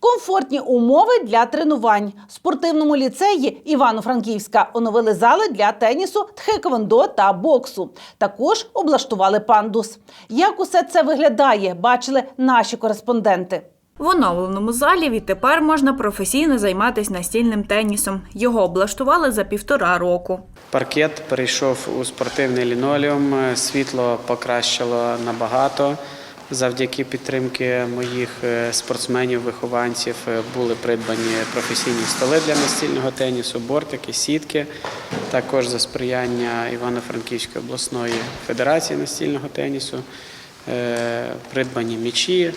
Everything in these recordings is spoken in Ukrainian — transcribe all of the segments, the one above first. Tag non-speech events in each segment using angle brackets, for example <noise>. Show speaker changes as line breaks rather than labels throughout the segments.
Комфортні умови для тренувань. В спортивному ліцеї Івано-Франківська оновили зали для тенісу, тхеквондо та боксу. Також облаштували пандус. Як усе це виглядає, бачили наші кореспонденти.
В оновленому залі відтепер можна професійно займатися настільним тенісом. Його облаштували за півтора року.
Паркет перейшов у спортивний лінолеум, світло покращило набагато. Завдяки підтримки моїх е, спортсменів-вихованців е, були придбані професійні столи для настільного тенісу, бортики, сітки. Також за сприяння Івано-Франківської обласної федерації настільного тенісу е, придбані м'ячі,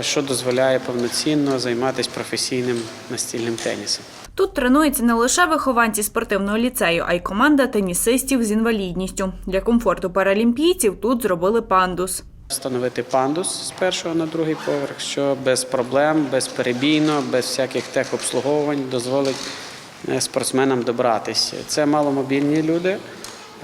що дозволяє повноцінно займатися професійним настільним тенісом.
Тут тренуються не лише вихованці спортивного ліцею, а й команда тенісистів з інвалідністю. Для комфорту паралімпійців тут зробили пандус.
Встановити пандус з першого на другий поверх, що без проблем, безперебійно, без всяких техобслуговувань дозволить е, спортсменам добратися. Це маломобільні люди,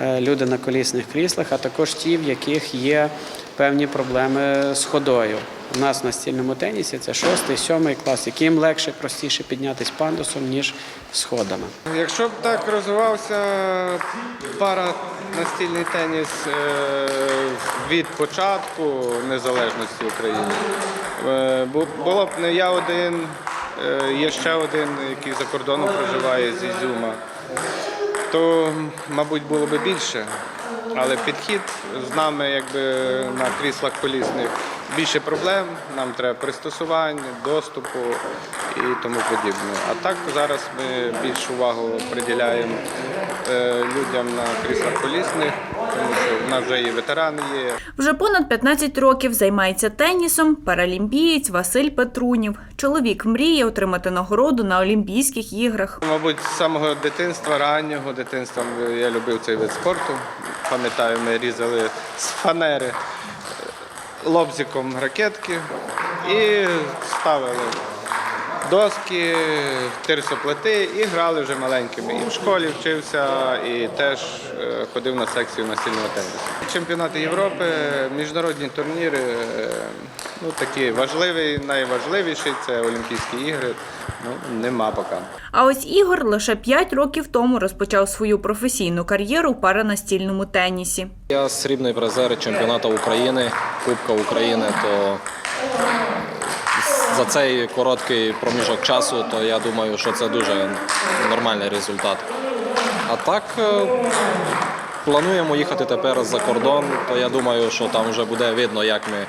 е, люди на колісних кріслах, а також ті, в яких є певні проблеми з ходою. У нас в настільному тенісі це шостий, сьомий клас, яким легше, простіше піднятися пандусом, ніж сходами.
Якщо б так розвивався пара настільний теніс е, від початку незалежності України, е, було б не я один, е, є ще один, який за кордоном проживає з Ізюма, то, мабуть, було б більше. Але підхід з нами, якби на кріслах колісних, більше проблем. Нам треба пристосувань, доступу і тому подібне. А так зараз ми більшу увагу приділяємо е, людям на кріслах колісних, тому що в нас вже і ветерани є.
Вже понад 15 років займається тенісом паралімпієць Василь Петрунів. Чоловік мріє отримати нагороду на Олімпійських іграх.
Мабуть, з самого дитинства, раннього дитинства я любив цей вид спорту. Пам'ятаю, ми різали з фанери е, лобзиком ракетки і ставили доски, тирсоплити і грали вже маленькими. І в школі вчився, і теж е, ходив на секцію настільного тенісу. Чемпіонати Європи, міжнародні турніри, е, ну такі важливі, найважливіші це Олімпійські ігри. Ну, нема поки.
А ось Ігор лише 5 років тому розпочав свою професійну кар'єру в паранастільному тенісі.
Я срібний призер чемпіонату України, Кубка України, то за цей короткий проміжок часу, то я думаю, що це дуже нормальний результат. А так е, плануємо їхати тепер за кордон, то я думаю, що там вже буде видно, як ми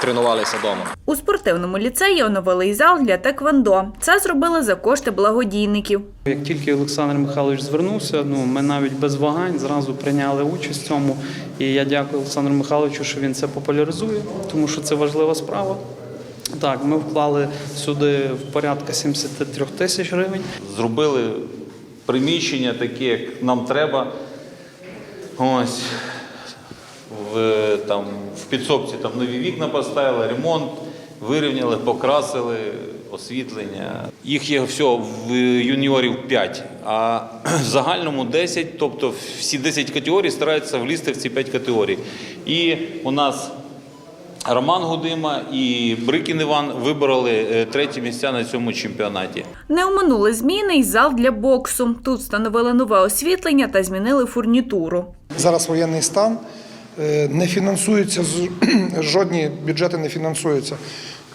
тренувалися вдома.
У спортивному ліцеї оновили й зал для теквондо. Це зробили за кошти благодійників.
Як тільки Олександр Михайлович звернувся, ну ми навіть без вагань зразу прийняли участь в цьому. І я дякую Олександру Михайловичу, що він це популяризує, тому що це важлива справа. Так, ми вклали сюди в порядка 73 тисяч гривень.
зробили приміщення таке, як нам треба. Ось в, там, в підсобці там нові вікна поставили, ремонт, вирівняли, покрасили, освітлення. Їх є все в юніорів 5, а <clears throat> в загальному 10, тобто всі 10 категорій стараються влізти в ці 5 категорій. І у нас Роман Гудима і Брикін Іван вибороли е, треті місця на цьому чемпіонаті.
Не оминули зміни й зал для боксу. Тут встановили нове освітлення та змінили фурнітуру.
Зараз воєнний стан е, не фінансується <clears throat> жодні бюджети не фінансуються.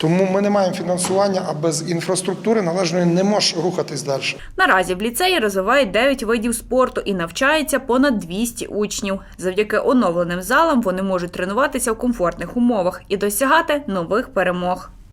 Тому ми не маємо фінансування, а без інфраструктури належної не можеш рухатись далі.
Наразі в ліцеї розвивають 9 видів спорту і навчається понад 200 учнів. Завдяки оновленим залам вони можуть тренуватися в комфортних умовах і досягати нових перемог.